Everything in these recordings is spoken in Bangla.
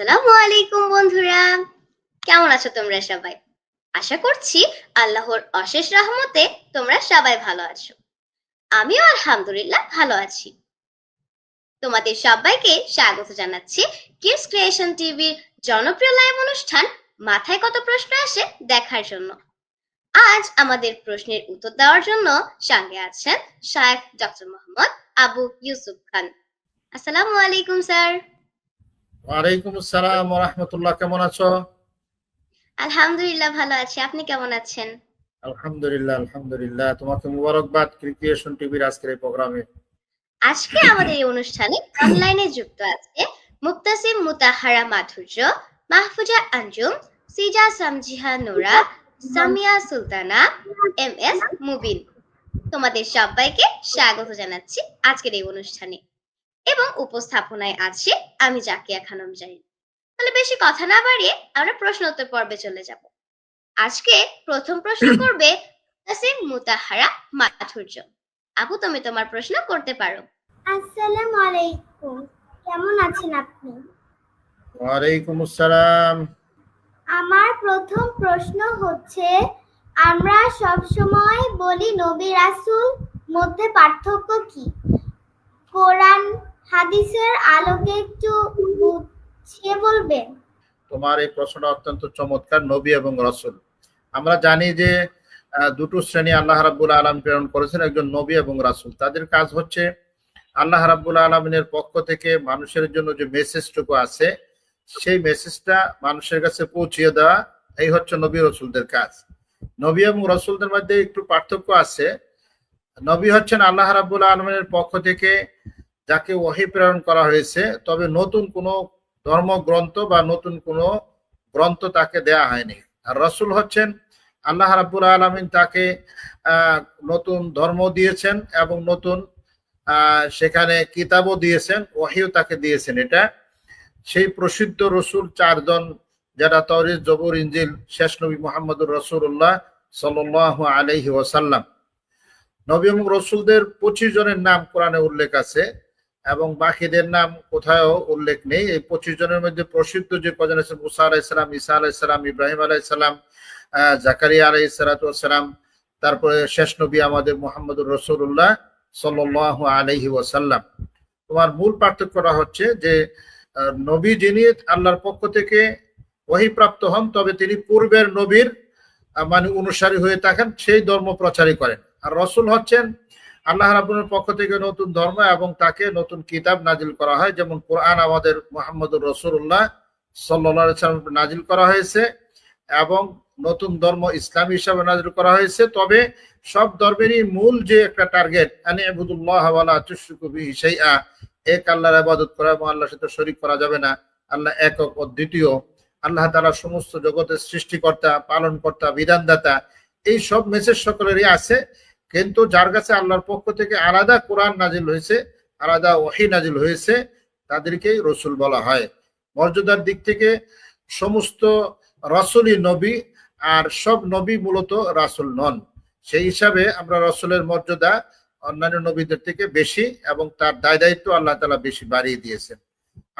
আসসালামু আলাইকুম বন্ধুরা। কেমন আছো তোমরা সবাই? আশা করছি আল্লাহর অশেষ রহমতে তোমরা সবাই ভালো আছো। আমিও আলহামদুলিল্লাহ ভালো আছি। তোমাদের সবাইকে স্বাগত জানাচ্ছি কিডস ক্রিয়েশন টিভির জনপ্রিয় লাইভ অনুষ্ঠান মাথায় কত প্রশ্ন আসে দেখার জন্য। আজ আমাদের প্রশ্নের উত্তর দেওয়ার জন্য সঙ্গে আছেন শায়েখ ডক্টর মোহাম্মদ আবু ইউসুফ খান। আসসালামু আলাইকুম স্যার। ওয়ালাইকুম আসসালাম রহমতুল্লাহ কেমন আছো? আলহামদুলিল্লাহ ভালো আছি। আপনি কেমন আছেন? আলহামদুলিল্লাহ আলহামদুলিল্লাহ। তোমাকে মুবারকবাদ ক্রিকেশন টিভির আজকের এই প্রোগ্রামে। আজকে আমাদের এই অনুষ্ঠানে অনলাইনে যুক্ত আছে মুক্তাসিম মুতাহারা মাধুর্য মাহফুজা আঞ্জুম সিজা সামজিহা নোরা সামিয়া সুলতানা এম এস মুবিন। তোমাদের সবাইকে স্বাগত জানাচ্ছি আজকের এই অনুষ্ঠানে। এবং উপস্থাপনায় আছে আমি জাকিয়া খানম জাহিদ তাহলে বেশি কথা না বাড়িয়ে আমরা প্রশ্ন উত্তর পর্বে চলে যাব। আজকে প্রথম প্রশ্ন করবে মুক্তাসিম মুতাহারা মাধুর্য। আপু তুমি তোমার প্রশ্ন করতে পারো। আসসালামু আলাইকুম কেমন আছেন আপনি? ওয়ালাইকুম আসসালাম আমার প্রথম প্রশ্ন হচ্ছে আমরা সব সময় বলি নবী রাসূল মধ্যে পার্থক্য কি? কোরআন হাদিসের আলোকে একটু বুঝিয়ে বলবেন তোমার এই প্রশ্নটা অত্যন্ত চমৎকার, নবী এবং রসুল। আমরা জানি যে দুটো শ্রেণি আল্লাহ রাব্বুল আলম প্রেরণ করেছেন, একজন নবী এবং রাসুল। তাদের কাজ হচ্ছে আল্লাহ রাব্বুল আলমিনের পক্ষ থেকে মানুষের জন্য যে মেসেজটুকু আছে, সেই মেসেজটা মানুষের কাছে পৌঁছিয়ে দেওয়া, এই হচ্ছে নবী রসুলদের কাজ। নবী এবং রসুলদের মধ্যে একটু পার্থক্য আছে। নবী হচ্ছেন আল্লাহ রাব্বুল আলমিনের পক্ষ থেকে যাকে ওহি প্রেরণ করা হয়েছে, তবে নতুন কোনো ধর্মগ্রন্থ বা নতুন কোনো গ্রন্থ তাকে দেয়া হয়নি। আর রসুল হচ্ছেন, আল্লাহ রাব্বুল আলমিন তাকে নতুন ধর্ম দিয়েছেন এবং নতুন সেখানে কিতাবও দিয়েছেন ওহিও তাকে দিয়েছেন। এটা সেই প্রসিদ্ধ রসুল চারজন, যারা তরিস জবর ইঞ্জিল, শেষ নবী মোহাম্মদুর রসুল্লাহ সাল্লাহ আলহি ওসাল্লাম নবী এবং রসুলদের পঁচিশ জনের নাম কোরআনে উল্লেখ আছে। এবং বাকিদের নাম কোথাও উল্লেখ নেই। এই পঁচিশ জনের মধ্যে প্রসিদ্ধ যে কজন আছে, মুসা আলাইসালাম ঈসা আলাইসালাম ইব্রাহিম আলাইসালাম জাকারিয়া আলাই সালাতাম তারপরে শেষ নবী আমাদের মোহাম্মদুর রসুল্লাহ সাল্লাহ আলহি ওয়াসাল্লাম। তোমার মূল পার্থক্যটা হচ্ছে যে নবী যিনি আল্লাহর পক্ষ থেকে ওহিপ্রাপ্ত হন, তবে তিনি পূর্বের নবীর মানে অনুসারী হয়ে থাকেন, সেই ধর্ম প্রচারই করেন। আর রসুল হচ্ছেন আল্লাহ রাবুলের পক্ষ থেকে নতুন ধর্ম এবং তাকে নতুন কিতাব নাজিল করা হয়। যেমন কোরআন আমাদের মোহাম্মদুর রসুল্লাহ সাল্লাম নাজিল করা হয়েছে এবং নতুন ধর্ম ইসলাম হিসাবে নাজিল করা হয়েছে। তবে সব ধর্মেরই মূল যে একটা টার্গেট, আনি আবুদুল্লাহ সেই এক আল্লাহর আবাদত করা এবং আল্লাহর সাথে শরিক করা যাবে না। আল্লাহ একক ও দ্বিতীয়, আল্লাহ তালা সমস্ত জগতের সৃষ্টিকর্তা, পালনকর্তা, বিধানদাতা, এই সব মেসেজ সকলেরই আছে। কিন্তু যার কাছে আল্লাহর পক্ষ থেকে আলাদা কোরআন নাজিল হয়েছে, আলাদা ওহি নাজিল হয়েছে, তাদেরকেই রসুল বলা হয়। মর্যাদার দিক থেকে সমস্ত রসুলই নবী আর সব নবী মূলত রাসুল নন। সেই হিসাবে আমরা রসুলের মর্যাদা অন্যান্য নবীদের থেকে বেশি এবং তার দায় দায়িত্ব আল্লাহ তালা বেশি বাড়িয়ে দিয়েছেন।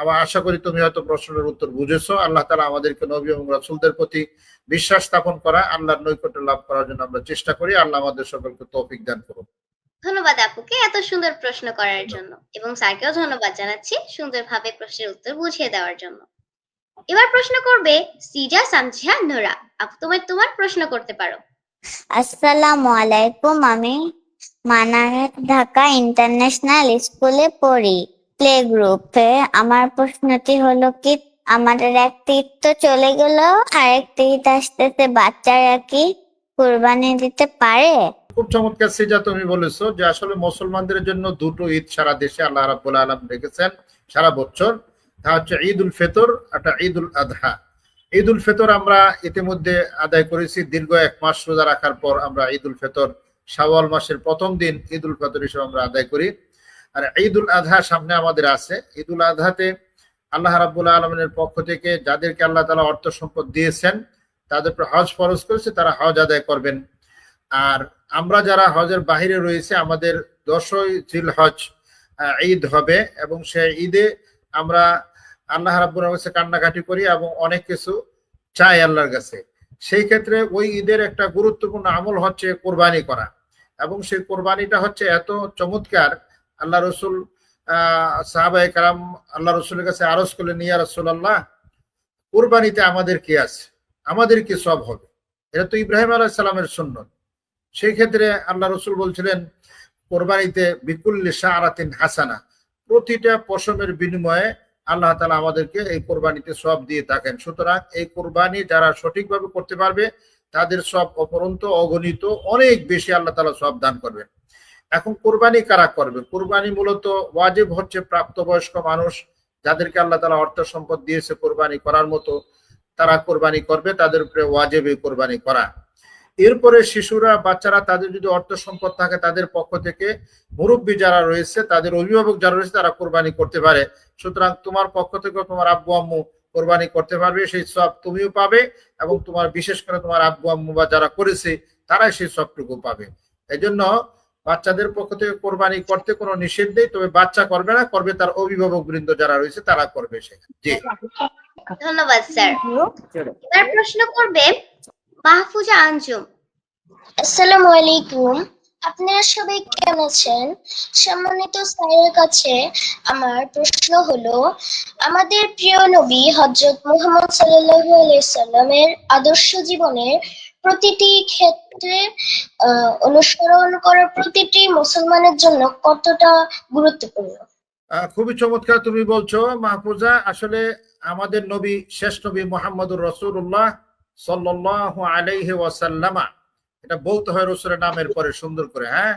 আমার আশা করি তুমি হয়তো প্রশ্নের উত্তর বুঝেছ। আল্লাহ তালা আমাদেরকে নবী এবং রাসুলদের প্রতি বিশ্বাস স্থাপন করা আল্লাহর নৈকট্য লাভ করার জন্য আমরা চেষ্টা করি। আল্লাহ আমাদের সকলকে তৌফিক দান করুন ধন্যবাদ আপুকে এত সুন্দর প্রশ্ন করার জন্য এবং স্যারকেও ধন্যবাদ জানাচ্ছি সুন্দরভাবে প্রশ্নের উত্তর বুঝিয়ে দেওয়ার জন্য। এবার প্রশ্ন করবে সিজা সামজিহা নোরা। আপু তোমার তোমার প্রশ্ন করতে পারো। আসসালামু আলাইকুম আমি মানাঘাট ঢাকা ইন্টারন্যাশনাল স্কুলে পড়ি। প্লে গ্রুপে আমার প্রশ্নটি হলো কি, আমাদের এক তীর তো চলে গেল, আরেক তীর আসতেছে, বাচ্চারা কি কুরবানি দিতে পারে? খুব চমৎকার সিজা তুমি বলেছ যে আসলে মুসলমানদের জন্য দুটো ঈদ সারা দেশে আল্লাহ রাব্বুল আলম রেখেছেন সারা বছর। তা হচ্ছে ঈদ উল ফেতর, একটা ঈদ উল আদহা ঈদ উল ফেতর আমরা ইতিমধ্যে আদায় করেছি, দীর্ঘ এক মাস রোজা রাখার পর আমরা ঈদ উল ফেতর, শাওয়াল মাসের প্রথম দিন ঈদ উল ফেতর হিসেবে আমরা আদায় করি। আর ঈদ উল আদহা সামনে আমাদের আছে। ঈদ উল আদহাতে আল্লাহ রাব্বুল আলমিনের পক্ষ থেকে যাদেরকে আল্লাহ তালা অর্থ সম্পদ দিয়েছেন, তাদের উপর হজ ফরজ করেছে, তারা হজ আদায় করবেন। আর আমরা যারা হজের বাহিরে রয়েছে, আমাদের দশই জিল হজ ঈদ হবে এবং সেই ঈদে আমরা আল্লাহ রাব্বুর কাছে কান্নাকাটি করি এবং অনেক কিছু চাই আল্লাহর কাছে। সেই ক্ষেত্রে ওই ঈদের একটা গুরুত্বপূর্ণ আমল হচ্ছে কোরবানি করা। এবং সেই কোরবানিটা হচ্ছে এত চমৎকার আল্লাহ রসুল, আহ সাহাবাই কারাম আল্লাহ রসুলের কাছে আরজ করলেন, ইয়া রসুল আল্লাহ কোরবানিতে আমাদের কি আছে? আমাদের কি সব হবে? এটা তো ইব্রাহিম আলাহ সালামের সুন্নত। সেই ক্ষেত্রে আল্লাহ রসুল বলছিলেন, কোরবানিতে বিকুল্লি শাহরাতিন হাসানা, প্রতিটা পশমের বিনিময়ে আল্লাহ তালা আমাদেরকে এই কোরবানিতে সব দিয়ে থাকেন। সুতরাং এই কোরবানি যারা সঠিকভাবে করতে পারবে, তাদের সব অপরন্ত, অগণিত, অনেক বেশি আল্লাহ তালা সব দান করবেন। এখন কোরবানি কারা করবে? কোরবানি মূলত ওয়াজিব হচ্ছে প্রাপ্তবয়স্ক মানুষ, যাদেরকে আল্লাহ তালা অর্থ সম্পদ দিয়েছে কোরবানি করার মতো, তারা কোরবানি করবে, তাদের উপরে ওয়াজিব এই কোরবানি করা। এরপরে শিশুরা, বাচ্চারা তাদের যদি অর্থ সম্পদ থাকে, তাদের পক্ষ থেকে মুরব্বী যারা রয়েছে, তাদের অভিভাবক যারা রয়েছে, তারা কোরবানি করতে পারে। সুতরাং তোমার পক্ষ থেকে তোমার আব্বু, আম্মু কোরবানি করতে পারবে, সেই সব তুমিও পাবে এবং তোমার, বিশেষ করে তোমার আব্বু, আম্মু বা যারা করেছে, তারাই সেই সবটুকু পাবে। এই জন্য বাচ্চাদের পক্ষ থেকে কোরবানি করতে কোনো নিষেধ নেই তবে বাচ্চা করবে না করবে তার অভিভাবক বৃন্দ যারা রয়েছে তারা করবে সেখানে। জি। ধন্যবাদ স্যার। এবার প্রশ্ন করবে মাহফুজা আঞ্জুম। আসসালামু আলাইকুম। আপনারা সবাই কেমন আছেন? সম্মানিত স্যারের কাছে আমার প্রশ্ন হলো আমাদের প্রিয় নবী হজরত মুহাম্মদ সাল্লাল্লাহু আলাইহি সাল্লামের আদর্শ জীবনের প্রতিটি ক্ষেত্রে অনুসরণ করা প্রতিটি মুসলমানের জন্য কতটা গুরুত্বপূর্ণ? খুবই চমৎকার তুমি বলছো, মাহফুজা। আসলে আমাদের নবী, শেষ নবী মোহাম্মদুর রসুল্লাহ সাল্লাহ আলাইহি ওয়াসাল্লামা। এটা বলতে হয় রসুলের নামের পরে, সুন্দর করে হ্যাঁ?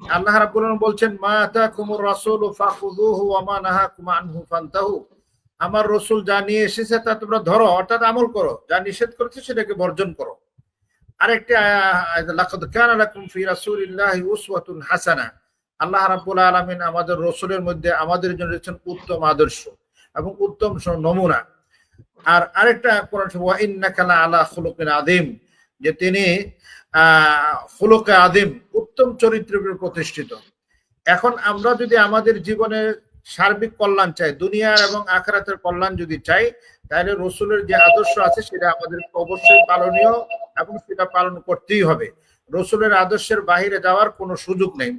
আল্লাহ রাব্বুল বলছেন, মা আতাকুমুর রাসূলু ফাখুযুহু ওয়া মা নাহাকুম আনহু ফান্তাহু। আমার রসুল যা নিয়ে এসেছে তা তোমরা ধরো, অর্থাৎ আমল করো। যা নিষেধ করেছে সেটাকে বর্জন করো। আরেকটি লাকাদ কানা লাকুম ফি উসওয়াতুন হাসানা। আল্লাহ রাব্বুল আলামিন আমাদের রসুলের মধ্যে আমাদের জন্য রেখেছেন উত্তম আদর্শ এবং উত্তম নমুনা। আর আরেকটা কোরআন ওয়া ইন্নাকা আলা খুলুকিন আদিম যে তিনি, আহ, খুলুকে আদিম উত্তম চরিত্রের প্রতিষ্ঠিত। এখন আমরা যদি আমাদের জীবনের সার্বিক কল্যাণ চাই, দুনিয়ার এবং আখরাতের কল্যাণ যদি চাই, তাহলে রসুলের যে আদর্শ আছে সেটা আমাদের অবশ্যই পালনীয় এবং সেটা পালন করতেই হবে। রসুলের আদর্শের বাহিরে যাওয়ার কোনো সুযোগ নেই।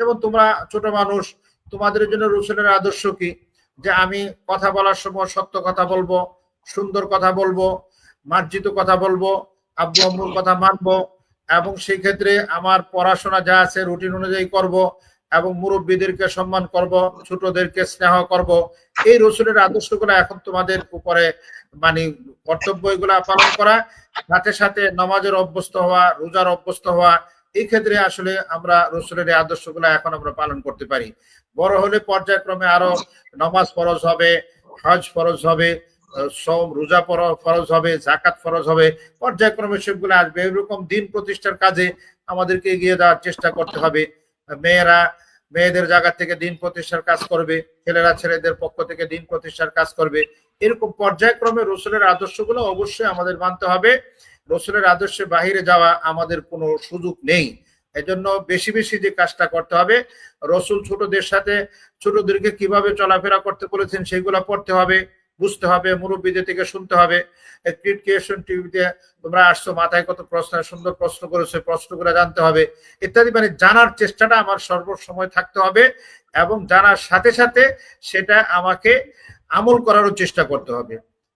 যেমন তোমরা ছোট মানুষ, তোমাদের জন্য রসুলের আদর্শ কি? যে আমি কথা বলার সময় সত্য কথা বলব, সুন্দর কথা বলব, মার্জিত কথা বলব, আব্বু আম্মুর কথা মানবো এবং সেই ক্ষেত্রে আমার পড়াশোনা যা আছে রুটিন অনুযায়ী করব এবং মুরব্বীদেরকে সম্মান করব, ছোটদেরকে স্নেহ করব। এই রসুলের আদর্শগুলো এখন তোমাদের উপরে মানে কর্তব্য এগুলা পালন করা, সাথে সাথে নমাজের অভ্যস্ত হওয়া, রোজার অভ্যস্ত হওয়া, এই ক্ষেত্রে আসলে আমরা রসুলের এই আদর্শগুলো এখন আমরা পালন করতে পারি। বড় হলে পর্যায়ক্রমে আরও নমাজ ফরজ হবে, হজ ফরজ হবে সম রোজা ফরজ হবে জাকাত ফরজ হবে, পর্যায়ক্রমে সেগুলো আসবে। এরকম দিন প্রতিষ্ঠার কাজে আমাদেরকে এগিয়ে যাওয়ার চেষ্টা করতে হবে। মেয়েরা মেয়েদের জায়গা থেকে দিন প্রতিষ্ঠার কাজ করবে, ছেলেরা ছেলেদের পক্ষ থেকে দিন প্রতিষ্ঠার কাজ করবে। এরকম পর্যায়ক্রমে রসুলের আদর্শগুলো অবশ্যই আমাদের মানতে হবে। রসুলের আদর্শে বাহিরে যাওয়া আমাদের কোনো সুযোগ নেই। এজন্য বেশি বেশি যে কাজটা করতে হবে, রসুল ছোটদের সাথে, ছোটদেরকে কীভাবে চলাফেরা করতে বলেছেন সেগুলো পড়তে হবে। বুঝতে হবে, মুরব্বীদের থেকে শুনতে হবে। ক্রিয়েশন টিভিতে তোমরা আসছো, মাথায় কত প্রশ্ন, সুন্দর প্রশ্ন করেছ প্রশ্নগুলো জানতে হবে। ইত্যাদি মানে জানার চেষ্টাটা আমার সর্বসময় থাকতে হবে এবং জানার সাথে সাথে সেটা আমাকে আমল করারও চেষ্টা করতে হবে।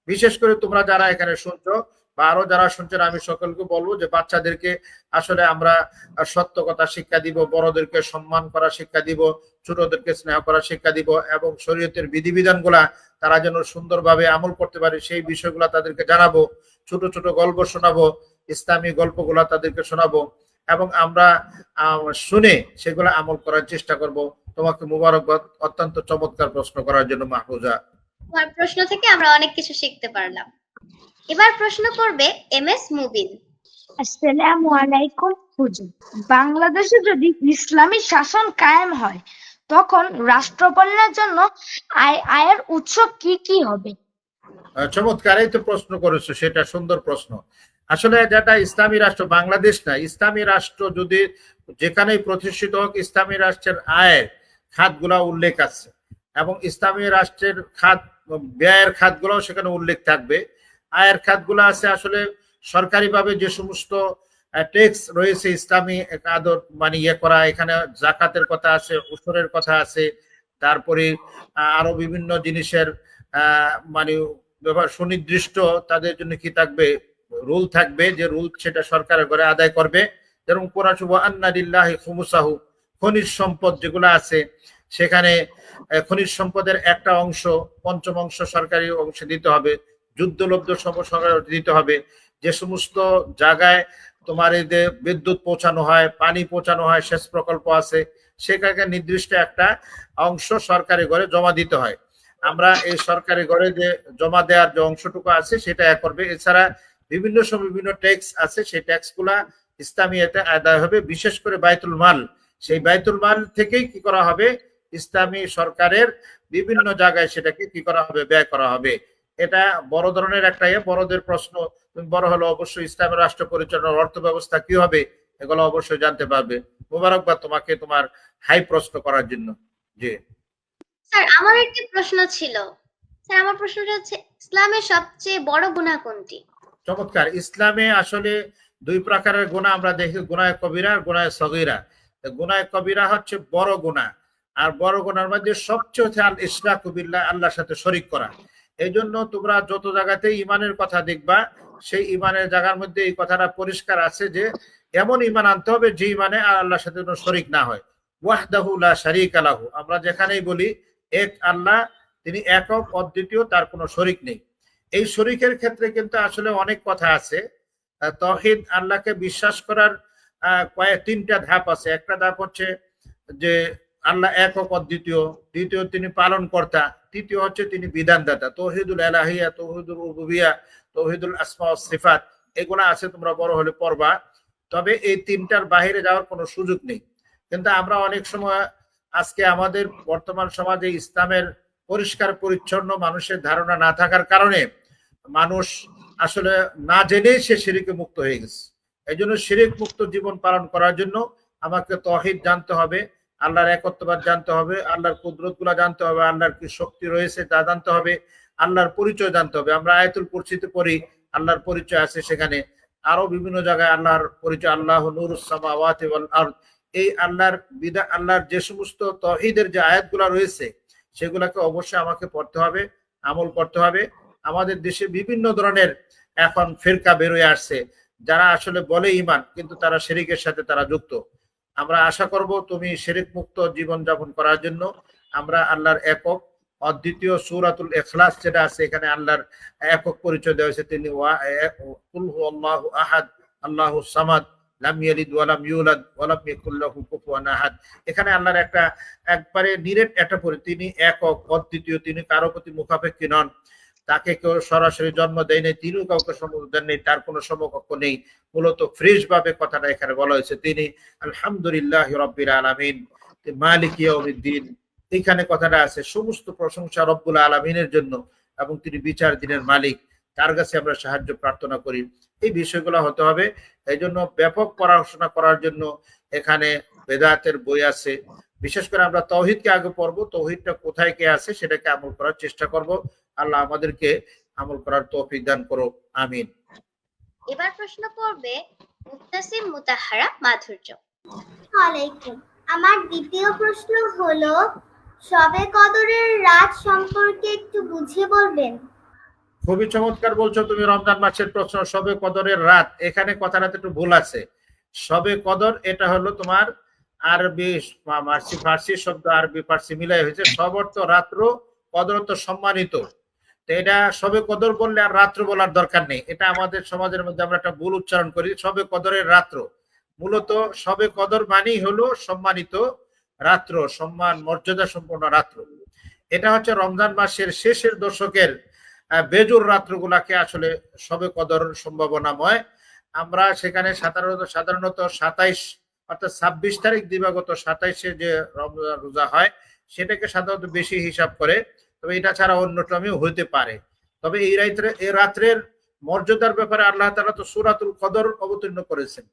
বিশেষ করে তোমরা যারা এখানে শুনছো বা আরও যারা শুনছেন, আমি সকলকে বলব যে বাচ্চাদেরকে আসলে আমরা সত্য কথা শিক্ষা দিব, বড়দেরকে সম্মান করা শিক্ষা দিব, ছোটদেরকে স্নেহ করা শিক্ষা দিব এবং শরীয়তের বিধিবিধানগুলা তারা যেন সুন্দরভাবে আমল করতে পারে, সেই বিষয়গুলা তাদেরকে জানাব, ছোট ছোট গল্প শোনাবো, ইসলামী গল্পগুলা তাদেরকে শোনাবো এবং আমরা শুনে সেগুলো আমল করার চেষ্টা করব। তোমাকে মুবারকবাদ, অত্যন্ত চমৎকার প্রশ্ন করার জন্য মাহফুজা। প্রশ্ন থেকে আমরা অনেক কিছু শিখতে পারলাম। এবার প্রশ্ন করবে এম এস মুবিন। আসসালামু আলাইকুম হুজুর। বাংলাদেশে যদি ইসলামী শাসন কায়েম হয় তখন রাষ্ট্রকল্যাণের জন্য আয় আয়ের উৎস কি কি হবে? আহ, চমৎকার এই তো প্রশ্ন করেছ সেটা সুন্দর প্রশ্ন। আসলে যেটা ইসলামী রাষ্ট্র বাংলাদেশ না ইসলামী রাষ্ট্র যদি যেখানেই প্রতিষ্ঠিত হোক ইসলামী রাষ্ট্রের আয়ের খাতগুলা উল্লেখ আছে। এবং ইসলামী রাষ্ট্রের খাত ব্যয়ের খাতগুলো সেখানে উল্লেখ থাকবে। আয়ের খাতগুলো আছে আসলে সরকারিভাবে যে সমস্ত ট্যাক্স রয়েছে ইসলামী আদর মানে ইয়ে করা, এখানে জাকাতের কথা আছে উসরের কথা আছে, তারপরে আরও বিভিন্ন জিনিসের মানে ব্যাপার সুনির্দিষ্ট তাদের জন্য কি থাকবে, রুল থাকবে, যে রুল সেটা সরকারের করে আদায় করবে। যেরকম কোরআন শুভ আন্নাদিল্লাহ খুমুসাহু খনিজ সম্পদ যেগুলো আছে, সেখানে খনিজ সম্পদের একটা অংশ, পঞ্চম অংশ সরকারি অংশে দিতে হবে। যুদ্ধলব্ধ সরকার দিতে হবে। যে সমস্ত জায়গায় তোমার এই যে বিদ্যুৎ পৌঁছানো হয়, পানি পৌঁছানো হয়, সেচ প্রকল্প আছে, সেখানে নির্দিষ্ট একটা অংশ সরকারি ঘরে জমা দিতে হয়। আমরা এই সরকারি ঘরে যে জমা দেওয়ার যে অংশটুকু আছে, সেটা এক করবে। এছাড়া বিভিন্ন সময় বিভিন্ন ট্যাক্স আছে, সেই ট্যাক্সগুলা ইসলামিয়াতে আদায় হবে। বিশেষ করে বাইতুল মাল। সেই বাইতুল মাল থেকেই কি করা হবে? ইসলামী সরকারের বিভিন্ন জায়গায় সেটাকে কি করা হবে? ব্যয় করা হবে। এটা বড় ধরনের একটা ইয়ে বড়দের প্রশ্ন তুমি বড় হলো অবশ্যই ইসলামের রাষ্ট্র পরিচালনার অর্থ ব্যবস্থা কি হবে? এগুলো অবশ্যই জানতে পারবে। মোবারকবাদ তোমাকে তোমার হাই প্রশ্ন করার জন্য। জি। স্যার আমার একটি প্রশ্ন ছিল। স্যার আমার প্রশ্নটা হচ্ছে ইসলামের সবচেয়ে বড় গুনাহ কোনটি? চমৎকার। ইসলামে আসলে দুই প্রকারের গুণা আমরা দেখি গুনায় কবিরা আর গুনায় সগিরা। গুনায় কবিরা হচ্ছে বড় গুণা আর বড় গুণার মধ্যে সবচেয়ে হচ্ছে আল ইসলাম কবিল্লা আল্লাহর সাথে শরিক করা। এই জন্য তোমরা যত জায়গাতে ইমানের কথা দেখবা, সেই ইমানের জায়গার মধ্যে এই কথাটা পরিষ্কার আছে যে, এমন ইমান আনতে হবে যে ইমানে আর আল্লাহর সাথে কোনো শরিক না হয়। ওয়াহদাহু লা শারিক আলাহু আমরা যেখানেই বলি, এক আল্লাহ, তিনি একক, অদ্বিতীয়, তার কোনো শরিক নেই। এই শরিকের ক্ষেত্রে কিন্তু আসলে অনেক কথা আছে। তহিদ আল্লাহকে বিশ্বাস করার কয়েক তিনটা ধাপ আছে। একটা ধাপ হচ্ছে যে আল্লাহ একক অদ্বিতীয় দ্বিতীয় তিনি পালন কর্তা তৃতীয় হচ্ছে তিনি বিধানদাতা, তৌহিদুল এলাহিয়া, তৌহিদুল উবুবিয়া তৌহিদুল আসমা সিফাত, এগুলো আছে তোমরা বড় হলে পড়বা। তবে এই তিনটার বাইরে যাওয়ার কোনো সুযোগ নেই। কিন্তু আমরা অনেক সময় আজকে আমাদের বর্তমান সমাজে ইসলামের পরিষ্কার পরিচ্ছন্ন মানুষের ধারণা না থাকার কারণে মানুষ আসলে না জেনেই সে শিরিকে মুক্ত হয়ে গেছে। এই জন্য মুক্ত জীবন পালন করার জন্য আমাকে তহিদ জানতে হবে। আল্লাহর একত্ববাদ জানতে হবে, আল্লাহর কুদরতগুলা জানতে হবে, আল্লাহর কি শক্তি রয়েছে তা জানতে হবে, আল্লাহর পরিচয় জানতে হবে। আমরা আয়তুল কুরসিতে পড়ি, আল্লাহর পরিচয় আছে সেখানে। আরও বিভিন্ন জায়গায় আল্লাহর পরিচয়, আল্লাহ নুরুসামাওয়াতি এই আল্লাহর বিদা, আল্লাহর যে সমস্ত তহিদের যে আয়াতগুলা রয়েছে, সেগুলাকে অবশ্যই আমাকে পড়তে হবে, আমল করতে হবে। আমাদের দেশে বিভিন্ন ধরনের এখন ফেরকা বেরোয় আসছে, যারা আসলে বলে ইমান কিন্তু তারা শেরিকের সাথে তারা যুক্ত। আমরা আশা করব তুমি শেরিক মুক্ত জীবন যাপন করার জন্য। আমরা আল্লাহর একক। অদ্বিতীয় সুরাতুল এখলাস যেটা আছে, এখানে আল্লাহর একক পরিচয় দেওয়া হয়েছে। তিনি আহাদ, আল্লাহু সামাদ এখানে আল্লাহর একটা, একবারে নিরেট একটা পরি, তিনি একক, অদ্বিতীয়, তিনি কারও প্রতি মুখাপেক্ষী নন। তাকে কেউ সরাসরি জন্ম দেয় নাই, তিনিও কাউকে দেন নেই, তার কোনো সমকক্ষ নেই। মূলত ফ্রেশ ভাবে কথাটা এখানে বলা হয়েছে, তিনি আলহামদুলিল্লাহ রব্বিল আলামিন মালিক ইয়াউমিদ্দিন, এখানে কথাটা আছে, সমস্ত প্রশংসা রব্বুল আলমিনের জন্য, এবং তিনি বিচার দিনের মালিক। তার কাছে আমরা সাহায্য প্রার্থনা করি। এই বিষয়গুলো হতে হবে। এই জন্য ব্যাপক পড়াশোনা করার জন্য এখানে বেদাতের বই আছে। বিশেষ করে আমরা তৌহিদকে আগে পড়ব তৌহিদটা কোথায় কে আছে সেটাকে আমল করার চেষ্টা করব। আল্লাহ আমাদেরকে আমল করার তৌফিক দান করো আমিন। এবার প্রশ্ন করবে মুক্তাসিম মুতাহারা মাধুর্য। ওয়ালাইকুম। আমার দ্বিতীয় প্রশ্ন হলো শবে কদরের রাত সম্পর্কে একটু বুঝিয়ে বলবেন? খুবই চমৎকার বলছো তুমি রমজান মাসের প্রশ্ন সবে কদরের রাত। এখানে কথাটা একটু ভুল আছে। সবে কদর এটা হলো তোমার আরবি ফার্সি ফার্সি শব্দ, আরবি, ফার্সি মিলাই হয়েছে। সব অর্থ রাত্র কদর তো সম্মানিত। তো এটা সবে কদর বললে আর রাত্র বলার দরকার নেই। এটা আমাদের সমাজের মধ্যে আমরা একটা ভুল উচ্চারণ করি, সবে কদরের রাত্র। মূলত সবে কদর মানেই হলো সম্মানিত রাত্র, সম্মান, মর্যাদা সম্পন্ন রাত্র। এটা হচ্ছে রমজান মাসের শেষের দশকের বেজুর রাত্রগুলাকে আসলে সবে কদর সম্ভাবনাময়। আমরা সেখানে সাধারণত সাধারণত সাতাইশ অর্থাৎ ছাব্বিশ তারিখ দিবাগত সাতাইশে যে রমজান রোজা হয়, সেটাকে সাধারণত বেশি হিসাব করে, তবে এটা ছাড়া অন্য টাইমেও হইতে পারে। তবে এই রাত্রে, এই রাত্রের মর্যাদার ব্যাপারে আল্লাহ তালা তো সুরাতুল কদর অবতীর্ণ করেছেন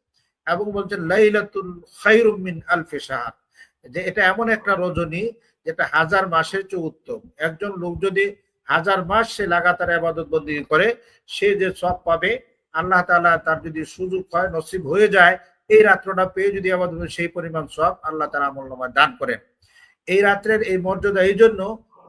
এবং বলছেন, লাইলাতুল খায়রুম মিন আলফি শাহর। যে এটা এমন একটা রজনী যেটা হাজার মাসের চেয়ে উত্তম। একজন লোক যদি হাজার মাস সে লাগাতার আবাদত বন্দী করে, সে যে সব পাবে, আল্লাহ তাআলা তার যদি সুযোগ হয়, নসিব হয়ে যায় এই রাত্রটা পেয়ে যদি আমাদের সেই পরিমাণ সব আল্লাহ তাআলা আমলনামায় দান করেন। এই রাত্রের এই মর্যাদা, এই জন্য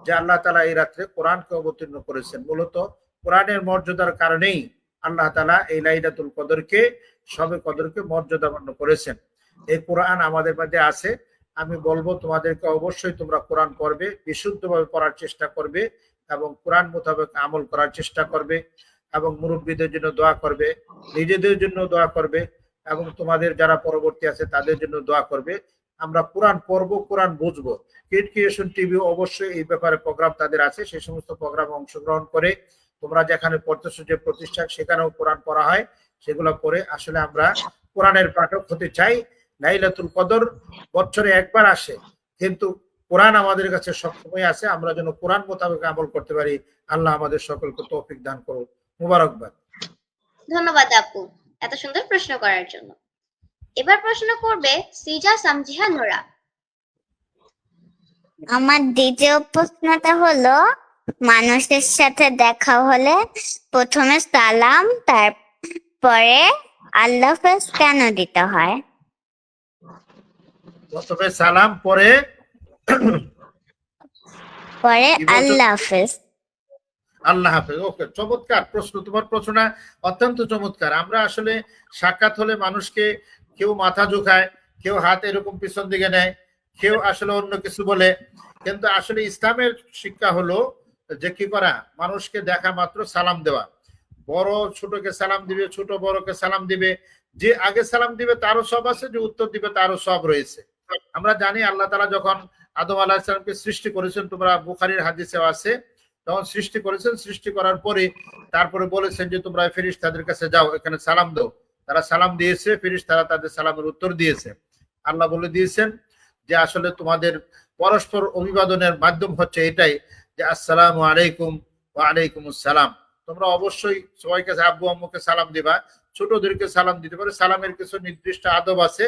যে আল্লাহ তালা এই রাত্রে কোরআনকে অবতীর্ণ করেছেন। মূলত কোরআনের মর্যাদার কারণেই আল্লাহ তালা এই লাইলাতুল কদরকে, সবে কদরকে মর্যাদাপন্ন করেছেন। এই কোরআন আমাদের মধ্যে আছে। আমি বলব তোমাদেরকে অবশ্যই তোমরা কোরআন করবে বিশুদ্ধভাবে পড়ার চেষ্টা করবে এবং কোরআন মোতাবেক আমল করার চেষ্টা করবে এবং মুরব্বীদের জন্য দোয়া করবে, নিজেদের জন্য দোয়া করবে। এবং তোমাদের যারা পরবর্তী আছে, তাদের জন্য দোয়া করবে। আমরা কোরআন পর্ব কোরআন বুঝব। কিড ক্রিয়েশন টিভি অবশ্যই এই ব্যাপারে প্রোগ্রাম তাদের আছে। সেই সমস্ত প্রোগ্রামে অংশগ্রহণ করে তোমরা যেখানে পড়তেছো, যে প্রতিষ্ঠান, সেখানেও কোরআন পড়া হয়। সেগুলো করে আসলে আমরা কোরআনের পাঠক হতে চাই। লাইলাতুল কদর বছরে একবার আসে, কিন্তু কোরআন আমাদের কাছে সবসময় আছে। আমরা যেন কোরআন মোতাবেক আমল করতে পারি। আল্লাহ আমাদের সকলকে তৌফিক দান করুন মুবারকবাদ। ধন্যবাদ আপু। এত সুন্দর প্রশ্ন করার জন্য। এবার প্রশ্ন করবে সিজা সামজিহা নোরা। আমার দ্বিতীয় প্রশ্নটা হলো মানুষের সাথে দেখা হলে প্রথমে সালাম তারপরে আল্লাহ হাফেজ কেন দিতে হয়? প্রথমে সালাম পরে পরে আল্লাহ হাফেজ। আল্লাহ হাফেজ। ওকে, চমৎকার প্রশ্ন, তোমার প্রশ্নটা অত্যন্ত চমৎকার। আমরা আসলে সাক্ষাৎ হলে মানুষকে কেউ মাথা ঝুঁকায়, কেউ হাত এরকম পিছন দিকে নেয়, কেউ আসলে অন্য কিছু বলে। কিন্তু আসলে ইসলামের শিক্ষা হলো যে কি করা? মানুষকে দেখা মাত্র সালাম দেওয়া। বড় ছোটকে সালাম দিবে, ছোট বড়কে সালাম দিবে। যে আগে সালাম দিবে তারও সব আছে, যে উত্তর দিবে তারও সব রয়েছে। আমরা জানি আল্লাহ তালা যখন আদম আলাহিসামকে সৃষ্টি করেছেন, তোমরা বুখারির হাদিসেও আছে তখন সৃষ্টি করেছেন, সৃষ্টি করার পরে তারপরে বলেছেন যে, তোমরা ফিরিস তাদের কাছে যাও, এখানে সালাম দাও। তারা সালাম দিয়েছে ফিরিস তারা তাদের সালামের উত্তর দিয়েছে। আল্লাহ বলে দিয়েছেন যে, আসলে তোমাদের পরস্পর অভিবাদনের মাধ্যম হচ্ছে এটাই যে, আসসালাম আলাইকুম, ওয়া আলাইকুম আসসালাম। তোমরা অবশ্যই সবাইকে আব্বু, আম্মুকে সালাম দিবা, ছোটদেরকে সালাম দিতে পারে। সালামের কিছু নির্দিষ্ট আদব আছে।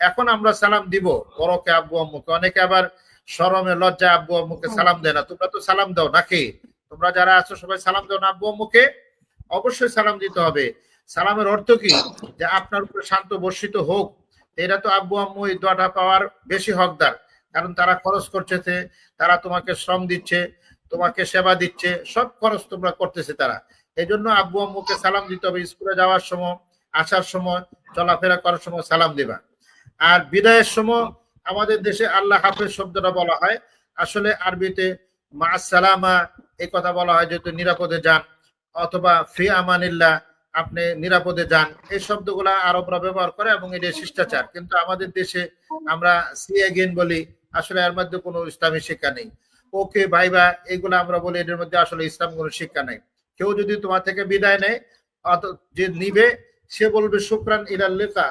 এখন আমরা সালাম দিব বড়কে, আব্বু, আম্মুকে। অনেকে আবার শরমে লজ্জা আব্বু আম্মুকে সালাম দেয় না। তোমরা তো সালাম দাও নাকি? তোমরা যারা আছো সবাই সালাম দাও না আব্বু আম্মুকে? অবশ্যই সালাম দিতে হবে। সালামের অর্থ কি? যে আপনার উপরে শান্ত বর্ষিত হোক। এরা তো আব্বু আম্মু এই দোয়াটা পাওয়ার বেশি হকদার। কারণ তারা খরচ করছে তারা তোমাকে শ্রম দিচ্ছে তোমাকে সেবা দিচ্ছে সব খরচ তোমরা করতেছে তারা। এই জন্য আব্বু আম্মুকে সালাম দিতে হবে। স্কুলে যাওয়ার সময় আসার সময় চলাফেরা করার সময় সালাম দিবা। আর বিদায়ের সময় আমাদের দেশে আল্লাহ হাফেজ শব্দটা বলা হয়। আসলে আরবিতে মা সালামা এই কথা বলা হয় যেহেতু নিরাপদে যান, অথবা ফি আমানিল্লাহ আপনি নিরাপদে যান। এই শব্দগুলা আরবরা ব্যবহার করে এবং এটা শিষ্টাচার। কিন্তু আমাদের দেশে আমরা সি এগেন বলি, আসলে এর মধ্যে কোনো ইসলামী শিক্ষা নেই। ওকে, ভাই বা এগুলো আমরা বলি, এদের মধ্যে আসলে ইসলাম কোনো শিক্ষা নেই। কেউ যদি তোমার থেকে বিদায় নেয় যে নিবে, সে বলবে, শুক্রান ইলাল লেখা।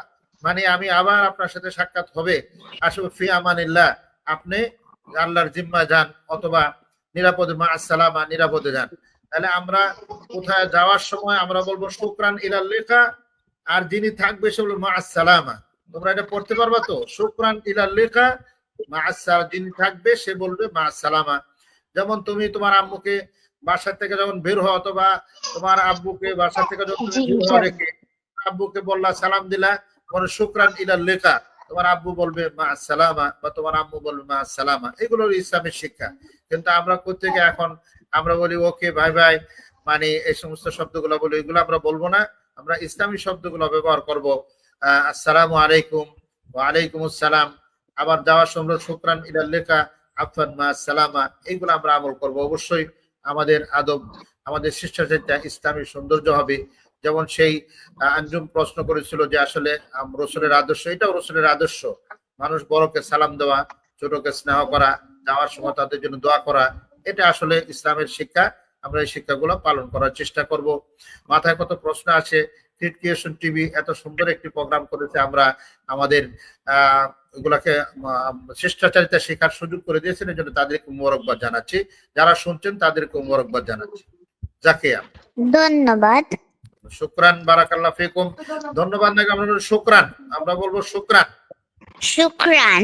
মানে আমি আবার আপনার সাথে সাক্ষাৎ হবে। আসলে ফি আমানিল্লাহ আপনি আল্লাহর জিম্মা যান অথবা নিরাপদে মা আসসালামা নিরাপদে যান। তাহলে আমরা কোথায় যাওয়ার সময় আমরা বলব শুক্রান ইলাল লেখা আর যিনি থাকবে সে বলব মা আসসালামা তোমরা এটা পড়তে পারবা তো? শুক্রান ইলাল লেখা মা আসসালাম যিনি থাকবে সে বলবে মা আসসালামা যেমন তুমি তোমার আম্মুকে বাসা থেকে যখন বের হও অথবা তোমার আব্বুকে বাসা থেকে যখন। রেখে আব্বুকে বললা সালাম দিলা তোমার শুক্রান ইলাল লেখা, তোমার আব্বু বলবে, মা আসসালামা বা তোমার আম্মু বলবে, মা আসসালামা এগুলো ইসলামের শিক্ষা। কিন্তু আমরা কোথেকে এখন আমরা বলি, ওকে ভাই ভাই মানে এই সমস্ত শব্দগুলো বলি, এগুলো আমরা বলব না। আমরা ইসলামী শব্দগুলো ব্যবহার করব। আসসালামু আলাইকুম ওয়া আলাইকুম আসসালাম। আবার যাওয়ার সময় শুক্রান ইলাল লেখা আফান মা, সালামা এইগুলো আমরা আমল করব। অবশ্যই আমাদের আদব, আমাদের শিষ্টাচারটা ইসলামী সৌন্দর্য হবে। যেমন সেই আঞ্জুম প্রশ্ন করেছিল যে আসলে রসুলের আদর্শ, এটাও রসুলের আদর্শ। মানুষ বড়কে সালাম দেওয়া, ছোটকে স্নেহ করা, যাওয়ার সময় তাদের জন্য দোয়া করা, এটা আসলে ইসলামের শিক্ষা। আমরা এই শিক্ষাগুলো পালন করার চেষ্টা করব। মাথায় কত প্রশ্ন আছে? কিড ক্রিয়েশন টিভি এত সুন্দর একটি প্রোগ্রাম করেছে, আমরা আমাদের এগুলাকে শিষ্টাচারিতা শেখার সুযোগ করে দিয়েছেন এই জন্য তাদেরকে মোরকবাদ জানাচ্ছি। যারা শুনছেন তাদেরকে মোরকবাদ জানাচ্ছি। জাকিয়া। ধন্যবাদ। শুক্রান বারাকাল্লাহ ফিকুম। ধন্যবাদ নাকি আমরা বলব শুক্রান আমরা বলব শুক্রান। শুক্রান।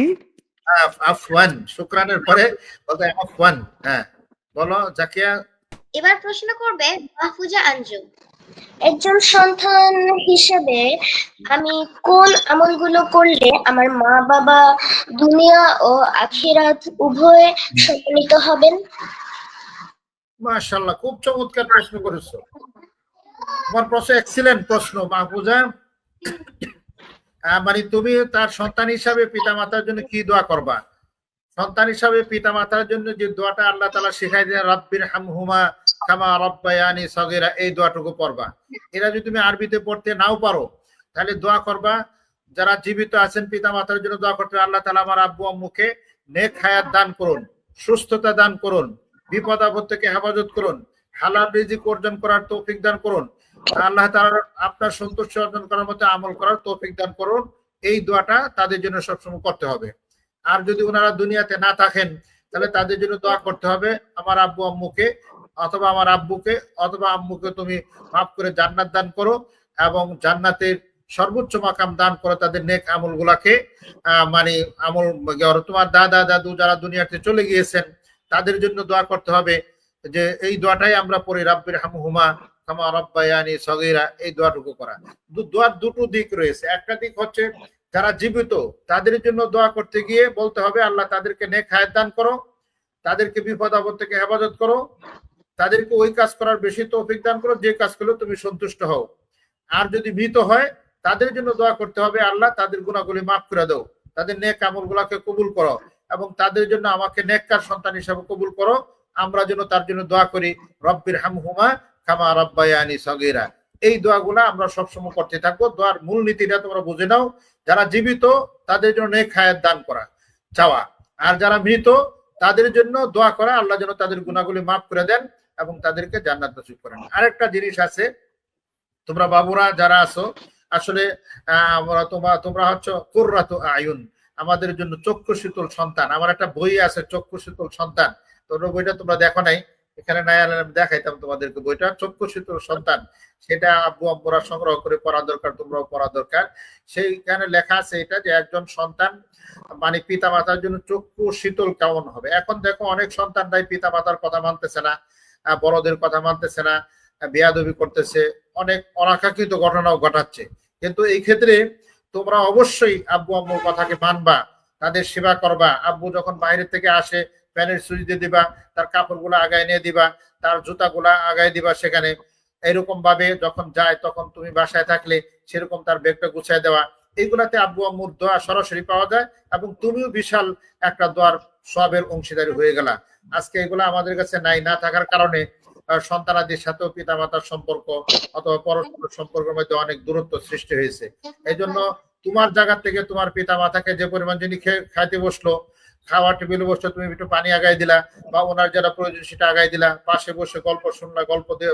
আফওয়ান শুক্রানের পরে বলতে আফওয়ান হ্যাঁ। বলো জাকিয়া। এবার প্রশ্ন করবে মাহফুজা আঞ্জুম একজন সন্তান হিসেবে আমি কোন আমলগুলো করলে আমার মা বাবা দুনিয়া ও আখিরাত উভয়ে সম্মানিত হবেন? মাশাল্লাহ খুব চমৎকার প্রশ্ন করেছ। তোমার প্রশ্ন এক্সিলেন্ট প্রশ্ন, মাহফুজা। মানে তুমি তার সন্তান হিসাবে পিতা মাতার জন্য কি দোয়া করবা? সন্তান হিসাবে পিতা মাতার জন্য যে দোয়াটা আল্লাহ তালা শিখাই দেন রব্বির হামহুমা কামা রব্বায়ানি সগিরা এই দোয়াটুকু পড়বা। এরা যদি তুমি আরবিতে পড়তে নাও পারো, তাহলে দোয়া করবা। যারা জীবিত আছেন পিতা মাতার জন্য দোয়া করতে, আল্লাহ তালা আমার আব্বু আম্মুকে নেক হায়াত দান করুন, সুস্থতা দান করুন, বিপদ আপদ থেকে হেফাজত করুন, হালাল রিজিক অর্জন করার তৌফিক দান করুন। আল্লাহ তাআলার আপনার সন্তুষ্ট অর্জন করার মতো আমল করার তৌফিক দান করুন। এই দোয়াটা তাদের জন্য সবসময় করতে হবে। আর যদি ওনারা দুনিয়াতে না থাকেন, তাহলে তাদের জন্য দোয়া করতে হবে, আমার আব্বু আম্মুকে অথবা আমার আব্বুকে, অথবা আম্মুকে তুমি মাফ করে জান্নাত দান করো এবং জান্নাতের সর্বোচ্চ মাকাম দান করো তাদের নেক আমল গুলাকে মানে আমল তোমার দাদা, দাদু যারা দুনিয়াতে চলে গিয়েছেন, তাদের জন্য দোয়া করতে হবে যে, এই দোয়াটাই আমরা পড়ি রাব্বির হামহুমা রব্বায়ানি সগীরা, এই দোয়াটুকু করা। দোয়ার দুটো দিক রয়েছে। একটা দিক হচ্ছে যারা জীবিত, তাদের জন্য দোয়া করতে গিয়ে বলতে হবে, আল্লাহ তাদেরকে নেক দান করো, তাদেরকে বিপদ আপদ থেকে হেফাজত করো, তাদেরকে ওই কাজ করার বেশি করো, যে কাজ করলে তুমি সন্তুষ্ট হও। আর যদি মৃত হয়, তাদের জন্য দোয়া করতে হবে, আল্লাহ তাদের গুণাগুলি মাফ করে দাও। তাদের নেক আমল গুলাকে কবুল করো এবং তাদের জন্য আমাকে নেককার সন্তান হিসাবে কবুল করো। আমরা যেন তার জন্য দোয়া করি রব্বির হামহুমা কামা রব্বায়ানি সগীরা। এই দোয়াগুলা আমরা সবসময় করতে থাকব। দোয়ার মূল নীতিটা তোমরা বুঝে নাও। যারা জীবিত, তাদের জন্য হায়াত দান করা, চাওয়া। আর যারা মৃত, তাদের জন্য দোয়া করা। আল্লাহ যেন তাদের গুণাগুলি মাফ করে দেন এবং তাদেরকে জান্নাত নসিব করেন। আরেকটা জিনিস আছে, তোমরা বাবুরা যারা আছো, আসলে আমরা তোমরা তোমরা হচ্ছে কুর্রাত আয়ুন। আমাদের জন্য চক্ষু শীতল সন্তান। আমার একটা বই আছে চক্ষু শীতল সন্তান। তো ওই বইটা তোমরা দেখো নাই। এখানে নাই দেখাইতাম তোমাদেরকে বইটা। চক্ষু শীতল সন্তান, সেটা আব্বু আব্বুরা সংগ্রহ করে পড়া দরকার, তোমরাও পড়া দরকার। সেইখানে লেখা আছে এটা যে একজন সন্তান মানে পিতা মাতার জন্য চক্ষু শীতল কেমন হবে? এখন দেখো অনেক সন্তানরাই পিতা মাতার কথা মানতেছে না বড়দের কথা মানতেছে না বেয়াদবি করতেছে, অনেক অনাকাঙ্ক্ষিত ঘটনাও ঘটাচ্ছে। কিন্তু এই ক্ষেত্রে তোমরা অবশ্যই আব্বু আম্মুর কথাকে মানবা, তাদের সেবা করবা। আব্বু যখন বাইরে থেকে আসে প্যানের সুইচ দিয়ে দিবা, তার কাপড়গুলো আগায় নিয়ে দিবা, তার জুতাগুলা আগায় দিবা সেখানে। এরকম ভাবে যখন যায় তখন তুমি বাসায় থাকলে সেরকম তার ব্যাগটা গুছায় দেওয়া। এইগুলাতে আব্বু আম্মুর দোয়া সরাসরি পাওয়া যায় এবং তুমিও বিশাল একটা দোয়ার সবের অংশীদারি হয়ে গেলা। আজকে এগুলো আমাদের কাছে নাই, না থাকার কারণে সন্তানাদির সাথেও পিতা মাতার সম্পর্ক অথবা পরস্পর সম্পর্কের মধ্যে অনেক দূরত্ব সৃষ্টি হয়েছে। এই জন্য তোমার জায়গা থেকে তোমার পিতা মাতাকে যে পরিমাণ যিনি খাইতে বসল খাওয়া টেবিলে বসল তুমি একটু পানি আগাই দিলা বা ওনার যারা প্রয়োজন সেটা আগাই দিলা পাশে বসে গল্প শুনলা গল্প দিয়ে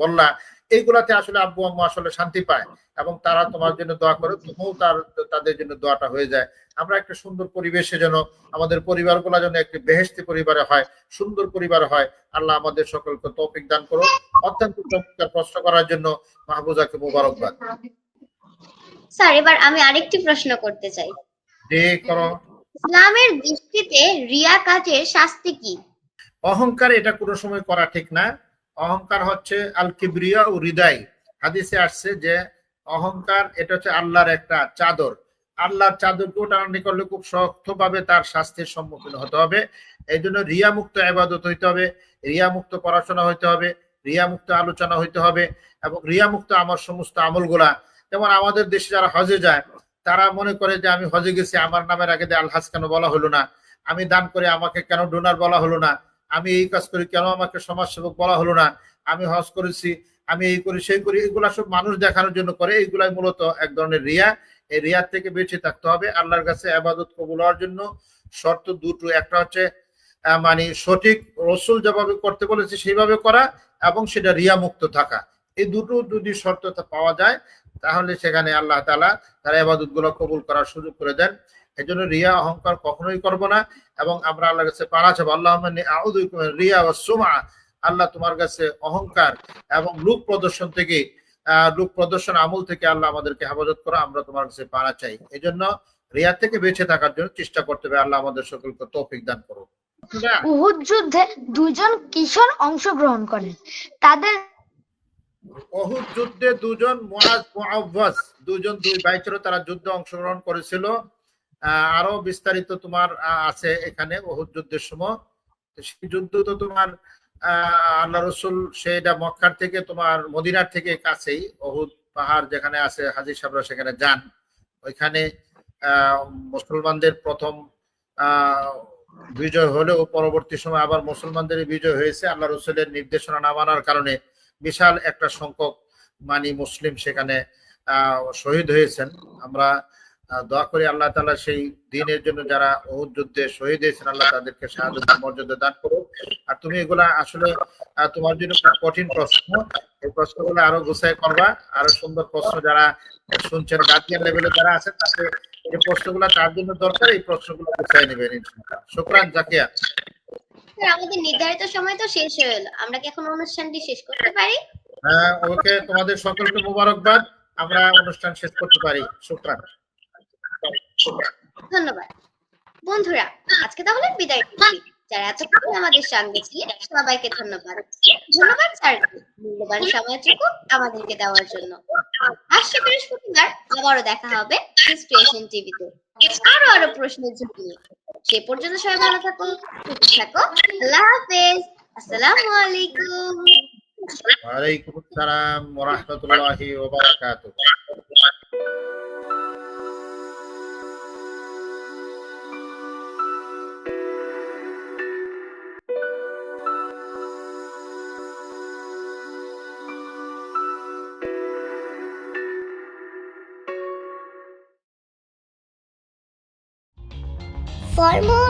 বললা এইগুলাতে আসলে আব্বু আম্মু আসলে শান্তি পায় এবং তারা তোমার জন্য দোয়া করে তুমিও তার তাদের জন্য দোয়াটা হয়ে যায়। আমরা একটা সুন্দর পরিবেশে যেন আমাদের পরিবারগুলো যেন একটি বেহেস্তি পরিবারে হয় সুন্দর পরিবার হয় আল্লাহ আমাদের সকলকে তৌফিক দান করো অত্যন্ত চমৎকার প্রশ্ন করার জন্য মাহবুজাকে মোবারকবাদ। স্যার এবার আমি আরেকটি প্রশ্ন করতে চাই। যে করো। ইসলামের দৃষ্টিতে রিয়া কাজের শাস্তি কি? অহংকার এটা কোনো সময় করা ঠিক না। অহংকার হচ্ছে আল কিবরিয়া ও হৃদয়। হাদিসে আসছে যে অহংকার এটা হচ্ছে আল্লাহর একটা চাদর। আল্লাহর চাদরকে টানানি করলে খুব শক্তভাবে তার শাস্তির সম্মুখীন হতে হবে। এই জন্য রিয়া মুক্ত আবাদত হইতে হবে রিয়া মুক্ত পড়াশোনা হইতে হবে রিয়া মুক্ত আলোচনা হইতে হবে এবং রিয়া মুক্ত আমার সমস্ত আমলগুলা। যেমন আমাদের দেশে যারা হজে যায় তারা মনে করে যে আমি হজে গেছি, আমার নামের আগে দিয়ে আলহাজ কেন বলা হলো না? আমি দান করে আমাকে কেন ডোনার বলা হলো না? আমি এই কাজ করি কেন আমাকে সমাজসেবক বলা হলো না? আমি হজ করেছি, আমি এই করি, সেই করি, এগুলা সব মানুষ দেখানোর জন্য করে। এইগুলাই মূলত এক ধরনের রিয়া। এই রিয়ার থেকে বেঁচে থাকতে হবে, আল্লাহর কাছে আবাদত কবুল হওয়ার জন্য। শর্ত দুটো, একটা হচ্ছে মানে সঠিক রসুল যেভাবে করতে বলেছে সেইভাবে করা এবং সেটা রিয়া মুক্ত থাকা। এই দুটো যদি শর্ত পাওয়া যায় তাহলে সেখানে আল্লাহ তালা তার আবাদতগুলো কবুল করার সুযোগ করে দেন। এই জন্য রিয়া অহংকার কখনোই করব না এবং আমরা আল্লাহর কাছে পানা চাবো আল্লাহ রিয়া ও সুমা আল্লাহ তোমার কাছে অহংকার এবং লুক প্রদর্শন থেকে লুক প্রদর্শন আমল থেকে আল্লাহ আমাদেরকে হেফাজত করো, আমরা তোমার কাছে পানা চাই। এই জন্য রিয়া থেকে বেঁচে থাকার জন্য চেষ্টা করতে হবে, আল্লাহ আমাদের সকলকে তৌফিক দান করো না উহুদ যুদ্ধে দুজন কিশোর অংশগ্রহণ করেন। তাদের অহুদ যুদ্ধে দুজন মুআজ দুজন দুই ভাই ছিল তারা যুদ্ধে অংশগ্রহণ করেছিল। আরও বিস্তারিত তোমার আছে এখানে অহুদ যুদ্ধের সময়। সেই যুদ্ধ তো তোমার আল্লাহ রসুল সেটা মক্কার থেকে তোমার মদিনার থেকে কাছেই অহুদ পাহাড় যেখানে আছে হাজির সাহেবরা সেখানে যান। ওইখানে মুসলমানদের প্রথম বিজয় হলেও পরবর্তী সময় আবার মুসলমানদের বিজয় হয়েছে। আল্লাহ রসুলের নির্দেশনা না মানার কারণে বিশাল একটা সংখ্যক মানি মুসলিম সেখানে শহীদ হয়েছেন। আমরা দোয়া করি আল্লাহ তাআলা সেই দিনের জন্য যারা উহুদ যুদ্ধে শহীদ হয়েছেন, আল্লাহ তাদেরকে সাহায্য মর্যাদা দান করো আর তুমি এগুলা আসলে তোমার জন্য খুব কঠিন প্রশ্ন। এই প্রশ্নগুলো আরও গুছাই করবা। আরও সুন্দর প্রশ্ন যারা শুনছেন, গার্জিয়ান লেভেলে যারা আছে তাদের যে প্রশ্নগুলো তার জন্য দরকার, এই প্রশ্নগুলো গুছাই নেবেন শুকরান, জাকিয়া। আমাদের নির্ধারিত সময় তো শেষ হয়ে এলো। আমরা কি এখন অনুষ্ঠানটি শেষ করতে পারি? হ্যাঁ ওকে তোমাদের সকলকে মোবারকবাদ। আমরা অনুষ্ঠান শেষ করতে পারি। শুক্রান। ধন্যবাদ। বন্ধুরা আজকে তাহলে বিদায় যারা এতক্ষণ আমাদের সঙ্গে ছিলেন সবাইকে ধন্যবাদ। ধন্যবাদ স্যার। মূল্যবান সময়টুকু আমাদেরকে দেওয়ার জন্য। আসছে বৃহস্পতিবার আবারও দেখা হবে ক্রিয়েশন টিভিতে। আরও আরও প্রশ্নের ঝুঁকি নিয়ে। সে পর্যন্ত সবাই ভালো থাকো, সুস্থ থাকো। আল্লাহ হাফেজ। আসসালামু আলাইকুম। ওয়ালাইকুম আসসালাম ওয়া রাহমাতুল্লাহি ওয়া বারাকাতুহু। more.